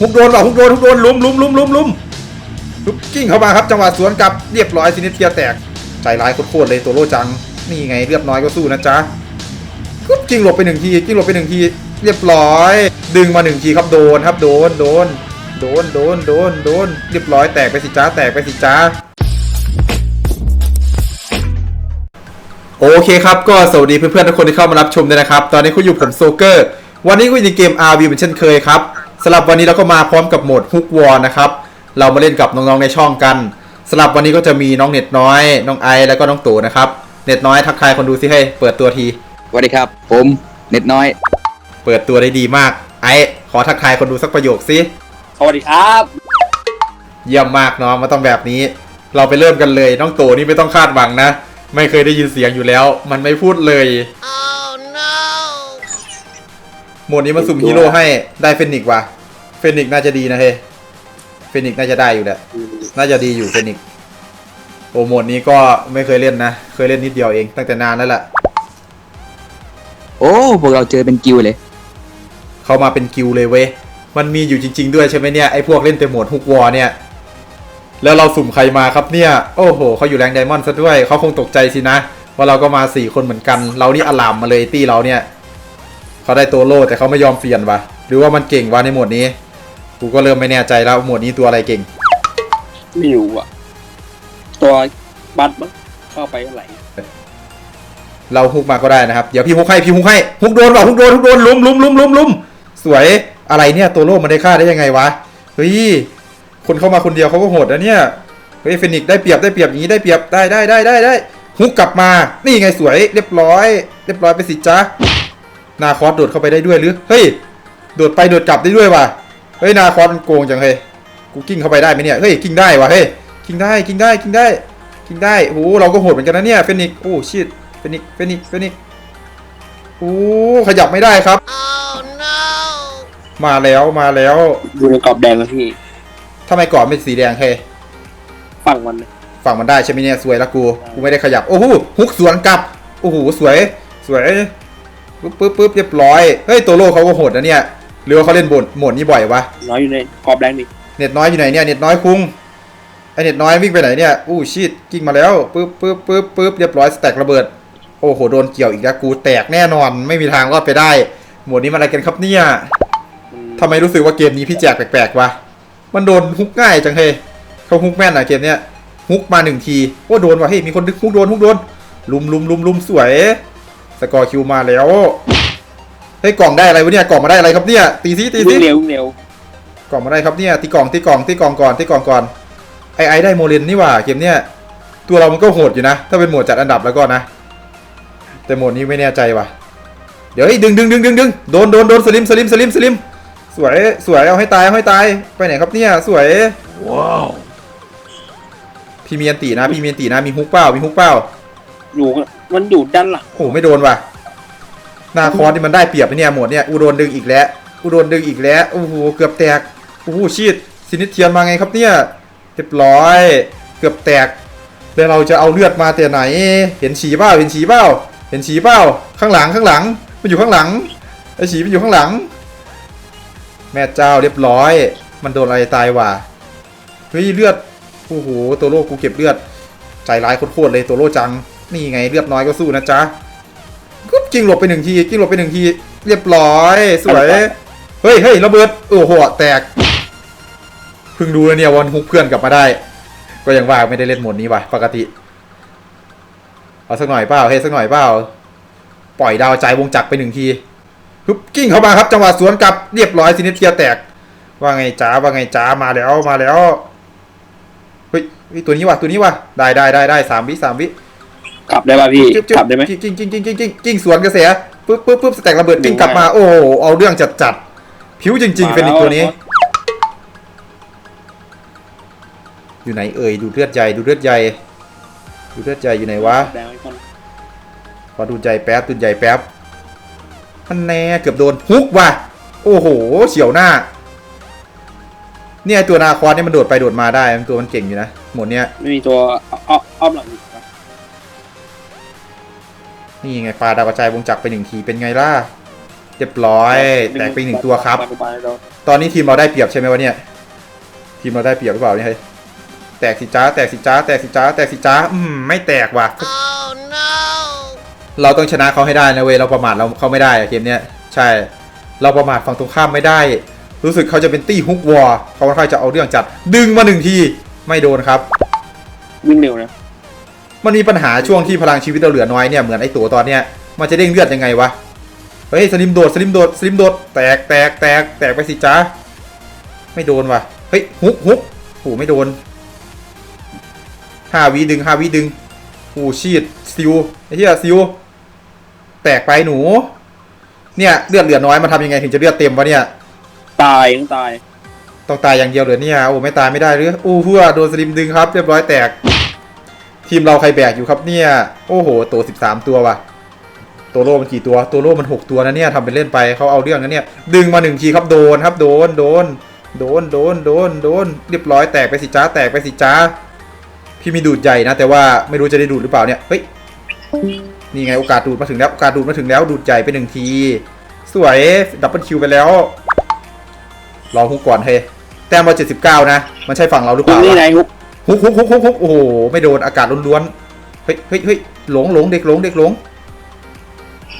ฮุกโดนว่ะฮุกโดนฮุกโดนลุมลุมลุมลุมลุมลุมกิ้งเข้ามาครับจังหวะสวนกลับเรียบร้อยซินิเทียแตกใจร้ายโคตรเลยตัวโลจัง นี่ไงเรียบน้อยก็สู้นะจ๊ะกุ๊บกิ้งหลบไปหนึ่งทีกิ้งหลบไปหนึ่งทีเรียบร้อย ดึงมาหนึ่งทีครับโดนครับโดนโดนโดนโดนโดนโดนเรียบร้อยแตกไปสิจ้าแตกไปสิจ้าโอเคครับ ก็สวัสดีเพื่อนๆทุกคนที่เข้ามารับชมด้วยนะครับ ตอนนี้คุณอยู่ผมโซเกอร์ วันนี้คุณอยู่ในเกม RV เหมือนเช่นเคยครับ สำหรับวันนี้เราก็มาพร้อมกับโหมดฮุกวอร์นะครับ เรามาเล่นกับน้องๆในช่องกันสำหรับวันนี้ก็จะมีน้องเน็ตน้อย น้องไอซ์แล้วก็น้องตู่นะครับ เน็ตน้อยทักทายคนดูสิให้เปิดตัวที สวัสดีครับ ผมเน็ตน้อย เปิดตัวได้ดีมาก ไอซ์ขอทักทายคนดูสักประโยคสิสวัสดีครับ เยี่ยมมากน้องมาต้องแบบนี้ เราไปเริ่มกันเลย น้องตู่นี่ไม่ต้องคาดหวังนะ ไม่เคยได้ยินเสียงอยู่แล้ว มันไม่พูดเลยโห มดนี้มาสุ่มฮีโร่ให้ได้เฟนิกซ์ว่ะเฟนิกซ์น่าจะดีนะเฮ้ยเฟนิกซ์น่าจะได้อยู่แหละน่าจะดีอยู่เฟนิกซ์โอ้โหมดนี้ก็ไม่เคยเล่นนะ เคยเล่นนิดเดียวเองตั้งแต่นานแล้วแหละโอ้พวกเราเจอเป็นกิวเลย เขามาเป็นกิลด์เลยเว้ยมันมีอยู่จริง ๆ ด้วยใช่ไหมเนี่ยไอ้พวกเล่นแต่โหมดฮุกวอร์เนี่ย แล้วเราสุ่มใครมาครับเนี่ย โอ้โหเขาอยู่แรงไดมอนด์ซะด้วยเขาคงตกใจสินะว่าเราก็มาสี่คนเหมือนกัน เรานี่อลามมาเลยตี้เราเนี่ย เขาได้ตัวโล่แต่เขาไม่ยอมเปลี่ยนวะหรือว่ามันเก่งวะในโหมดนี้ กูก็เริ่มไม่แน่ใจแล้วโหมดนี้ตัวอะไรเก่ง ไม่รู้อะ ตัวบัตมั้งเข้าไปอะไรเราฮุกมาก็ได้นะครับ เดี๋ยวพี่ฮุกให้พี่ฮุกให้ฮุกโดนว่ะฮุกโดนฮุกโดนลุมลุมลุมลุมลุมสวยอะไรเนี่ยตัวโล่มันได้ค่าได้ยังไงวะเฮ้ยคนเข้ามาคนเดียวเขาก็โหดนะเนี่ยเฮ้ยเฟนิกซ์ได้เปรียบได้เปรียบอย่างนี้ได้เปรียบได้ได้ได้ได้ได้ฮุกกลับมา นี่ไงสวยเรียบร้อย เรียบร้อยไปสิจ้า นาคอสโดดเข้าไปได้ด้วยหรือ เฮ้ย โดดไปโดดกลับได้ด้วยว่ะ เฮ้ย นาคอสมันโกงจังเฮ้ย กูกิ้งเข้าไปได้ไหมเนี่ย เฮ้ย กิ้งได้ว่ะ เฮ้ย กิ้งได้ กิ้งได้ กิ้งได้ กิ้งได้ โอ้โหเราก็โหดเหมือนกันนะเนี่ย เฟนิกซ์โอ้ชิตเฟนิกซ์เฟนิกซ์เฟนิกซ์โอ้ขยับไม่ได้ครับ มาแล้ว มาแล้ว ดูในกรอบแดงนะพี่ทำไมก่อนเป็นสีแดงเฮ้ย ฝั่งมันนะฝั่งมันได้ใช่ไหมเนี่ย สวยละกู กูไม่ได้ขยับ โอ้โหฮุกสวนกลับ โอ้โห สวย สวย ปึ๊บปึ๊บปึ๊บเรียบร้อย เฮ้ยตัวโลเขาก็โหดนะเนี่ย หรือว่าเขาเล่นบทโหมดนี้บ่อยวะ น้อยอยู่ในกรอบแดงนี่เน็ตน้อยอยู่ไหนเนี่ยเน็ตน้อยคุงไอเน็ตน้อยวิ่งไปไหนเนี่ย อู้ชิดกิ้งมาแล้วปึ๊บปึ๊บปึ๊บปึ๊บเรียบร้อยสแต็กระเบิด โอ้โหโดนเกี่ยวอีกแล้วกูแตกแน่นอนไม่มีทางรอดไปได้โหมดนี้มันอะไรกันครับเนี่ยมันทำไมรู้สึกว่าเกมนี้พี่แจกแปลกๆวะ มันโดนฮุกง่ายจังเฮ้ยเขาฮุกแม่นอะเกมเนี้ยฮุกมาหนึ่งทีโอ้โดนว่ะเฮ้ยมีคนดึงฮุกโดนฮุกโดนลุมลุมลุมลุมสวยส กอร์คิวมาแล้วเฮ้ยกล่องได้อะไรวะเนี่ยกล่องมาได้อะไรครับเนี่ยตีซิตีซิวิ่งเร็ววิ่งเร็วกล่องมาได้ครับเนี่ยตีกล่องตีกล่องตีกล่องก่อนตีกล่องก่อนไอไอได้โมเลนนี่หว่าเกมเนี้ยตัวเรามันก็โหดอยู่นะ ถ้าเป็นโหมดจัดอันดับแล้วก็นะ แต่โหมดนี้ไม่แน่ใจว่ะเดี๋ยวเฮ้ยดึงดึงดึงดึงดึงโดนโดนโดนสลิมสลิมสลิมสลิมสวยสวยเอาให้ตายเอาให้ตายไปไหนครับเนี่ยสวยว้าวพี่มีอันตีนะพี่มีอันตีนะมีฮุกเป้ามีฮุกเป้าอยู่ มันอยู่ด้านหลังโอ้โหไม่โดนว่ะหนาคอสนี่มันได้เปรียบนะเนี่ยหมดเนี่ยอูโดนดึงอีกแล้วอูโดนดึงอีกแล้วโอ้โหเกือบแตกโอ้โหชีดซินิเทียนมาไงครับเนี่ยเรียบร้อย เกือบแตกแล้วเราจะเอาเลือดมาแต่ไหน เห็นฉีเป้าเห็นฉีเป้าเห็นฉีเป้าข้างหลังข้างหลัง มันอยู่ข้างหลังไอ้ฉีมันอยู่ข้างหลัง แม่เจ้าเรียบร้อย มันโดนอะไรตายว่ะเฮ้ยเลือดโอ้โหตัวโลกูเก็บเลือดใจร้ายโคตรเลยตัวโลจัง นี่ไงเลือดน้อยก็สู้นะจ๊ะกุ๊บกิ้งหลบไปหนึ่งทีกิ้งหลบไปหนึ่งทีเรียบร้อยสวยเฮ้ยเฮ้ยระเบิดโอ้โหแตกเพิ่งดูเลยเนี่ยวันฮุกเพื่อนกลับมาได้ ก็ยังว่าไม่ได้เล่นหมดนี้ว่ะปกติเอาสักหน่อยเปล่าเฮ้ยสักหน่อยเปล่าปล่อยดาวใจวงจักรไปหนึ่งทีฮึบกิ้งเข้ามาครับจังหวะสวนกลับเรียบร้อยซินิเทียแตก ว่าไงจ้าว่าไงจ้ามาแล้วมาแล้วเฮ้ยเฮ้ยตัวนี้ว่ะตัวนี้ว่ะได้ได้ได้ได้สามวิสามวิ กลับได้ป่ะพี่จึ๊บจึ๊บกลับได้ไหมกิ้งกิ้งกิ้งกิ้งกิ้งกิ้งกิ้งสวนกระแสปึ๊บปึ๊บปึ๊บสแต็กระเบิดกิ้งกลับมาโอ้โหเอาเรื่องจัดจัดผิวจริง ๆ เป็นอีกตัวนี้ อยู่ไหนเอ่ยดูเลือดใหญ่ดูเลือดใหญ่ดูเลือดใหญ่อยู่ไหนวะแดงไว้ก่อนขอดูใจแป๊บดูใจแป๊บมันแน่เกือบโดนฮุกว่ะโอ้โหเฉียวหน้า เนี่ยตัวนาคอสเนี่ยมันโดดไปโดดมาได้มันตัวมันเก่งอยู่นะหมดเนี้ยไม่มีตัวอ้อมอ้อมหลังอีกปะ นี่ไงปลาดาวกระจายวงจักรไปหนึ่งทีเป็นไงล่ะเรียบร้อย แตกไปหนึ่งตัวครับไปไปแล้วตอนนี้ทีมเราได้เปรียบใช่ไหมวะเนี่ย ทีมเราได้เปรียบหรือเปล่าเนี่ยเฮ้ยแตกสิจ้าแตกสิจ้าแตกสิจ้าแตกสิจ้าอืมไม่แตกว่ะเราต้องชนะเขาให้ได้นะเว้ยเราประมาทเราเขาไม่ได้อะเกมเนี้ยใช่ เราประมาทฝั่งตรงข้ามไม่ได้ รู้สึกเขาจะเป็นตี้ฮุกวอร์เขาค่อนข้างจะเอาเรื่องจัด ดึงมาหนึ่งทีไม่โดนครับ วิ่งเร็วนะ มันมีปัญหาช่วงที่พลังชีวิตเราเหลือน้อยเนี่ยเหมือนไอ้ตัวตอนเนี้ยมันจะเด้งเลือดยังไงวะเฮ้ยสลิมโดดสลิมโดดสลิมโดดแตกแตกแตกแตกไปสิจ้าไม่โดนว่ะเฮ้ยฮุกฮุกโหไม่โดนห้าวิดึงห้าวิดึงโอ้ชีดซิวไอ้เหี้ยซิวแตกไปหนู เนี่ยเลือดเหลือน้อยมันทำยังไงถึงจะเลือดเต็มวะเนี่ย ตายต้องตาย ต้องตายอย่างเดียวเลยเนี่ยโอ้ไม่ตายไม่ได้หรืออู้หัวโดนสลิมดึงครับเรียบร้อยแตก ทีมเราใครแบกอยู่ครับเนี่ย โอ้โห ตัวสิบสามตัวว่ะ ตัวโล่มันกี่ตัว ตัวโล่มันหกตัวนะเนี่ยทำเป็นเล่นไปเขาเอาเรื่องนะเนี่ย ดึงมาหนึ่งทีครับโดนครับโดนโดน โดนโดนโดนโดนเรียบร้อยแตกไปสิจ้าแตกไปสิจ้าพี่มีดูดใหญ่นะ แต่ว่าไม่รู้จะได้ดูดหรือเปล่าเนี่ย เฮ้ย นี่ไงโอกาสดูดมาถึงแล้วโอกาสดูดมาถึงแล้วดูดใหญ่ไปหนึ่งที สวยดับเบิลคิวไปแล้ว รอฮุกก่อนเฮ้แต้มเราเจ็ดสิบเก้านะ มันใช่ฝั่งเราหรือเปล่านี่ไหนฮุก ฮุกฮุกฮุกฮุกฮุกโอ้โหไม่โดนอากาศล้วนๆเฮ้ยเฮ้ยเฮ้ยหลงหลงเด็กหลงเด็กหลง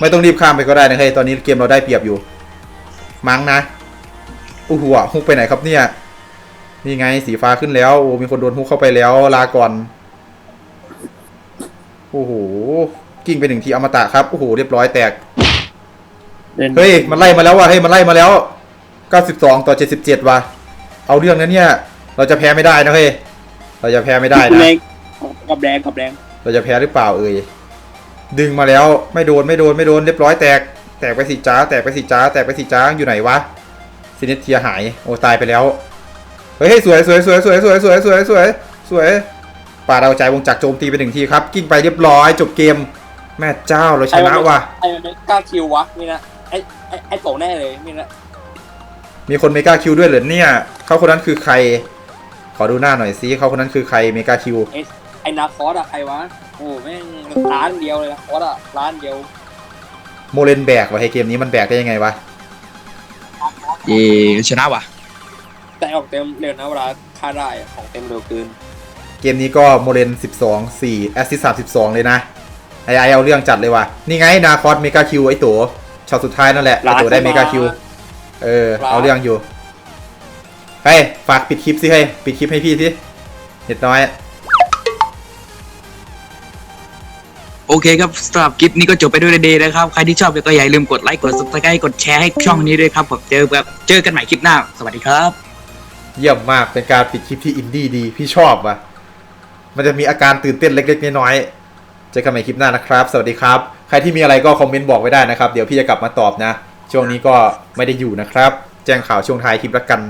ไม่ต้องรีบข้ามไปก็ได้นะเฮ้ยตอนนี้เกมเราได้เปรียบอยู่ มั้งนะโอ้โหฮุกไปไหนครับเนี่ยนี่ไงสีฟ้าขึ้นแล้วโอ้มีคนโดนฮุกเข้าไปแล้วลาก่อนโอ้โหกิ้งไปหนึ่งทีอมตะครับโอ้โหเรียบร้อยแตกเล่นเฮ้ยมันไล่มาแล้วว่ะเฮ้ยมันไล่มาแล้ว 92 ต่อ 77ว่ะเอาเรื่องนะเนี่ย เราจะแพ้ไม่ได้นะเฮ้ย เราจะแพ้ไม่ได้คุณนะเองกับแดงกับแดงเราจะแพ้หรือเปล่าเอ่ย ดึงมาแล้วไม่โดนไม่โดนไม่โดนเรียบร้อยแตก แตกไปสิจ้าแตกไปสิจ้าแตกไปสิจ้าอยู่ไหนวะซินเนเทียหายโอ้ตายไปแล้ว เฮ้ยสวยสวยสวยสวยสวยสวยสวยสวยสวยป่าดาวใจวงจักรโจมตีไปหนึ่งทีครับ กิ้งไปเรียบร้อยจบเกม แม่เจ้าเราชนะว่ะไอ้มันกล้าคิววะนี่นะไอ้ไอ้ไอ้โตแน่เลยนี่นะมีคนเมกาคิวด้วยเหรอเนี่ยเขาคนนั้นคือใคร ขอดูหน้าหน่อยซิเขาคนนั้นคือใครเมกาคิวไอ้ไอ้นาคอสอะใครวะโอ้แม่งล้านเดียวเลยนะคอสอะล้านเดียวโมเลนแบกวะให้เกมนี้มันแบกได้ยังไงวะเย่ชนะว่ะแต่ออกเต็มเร็วนะเวลาฆ่าได้อะของเต็มเร็วเกินเกมนี้ก็โมเลน12 4แอสซิส32 เลยนะไอไอเอาเรื่องจัดเลยว่ะนี่ไงนาคอสเมกาคิวไอตัวช็อตสุดท้ายนั่นแหละไอตัวได้เมกาคิวเออเอาเรื่องอยู่ เฮ้ยฝากปิดคลิปสิเฮ้ยปิดคลิปให้พี่สิเน็ดน้อย โอเคครับสำหรับคลิปนี้ก็จบไปด้วยดีนะครับ ใครที่ชอบก็อย่าลืมกดไลค์กด subscribe กดแชร์ให้ช่องนี้ด้วยครับผมเจอแบบเจอกันใหม่คลิปหน้า สวัสดีครับ เยี่ยมมากเป็นการปิดคลิปที่อินดี้ดี พี่ชอบว่ะ มันจะมีอาการตื่นเต้นเล็กๆน้อยๆเจอกันใหม่คลิปหน้านะครับ สวัสดีครับ ใครที่มีอะไรก็คอมเมนต์บอกไว้ได้นะครับ เดี๋ยวพี่จะกลับมาตอบนะ ช่วงนี้ก็ไม่ได้อยู่นะครับ แจ้งข่าวช่วงท้ายคลิปละกัน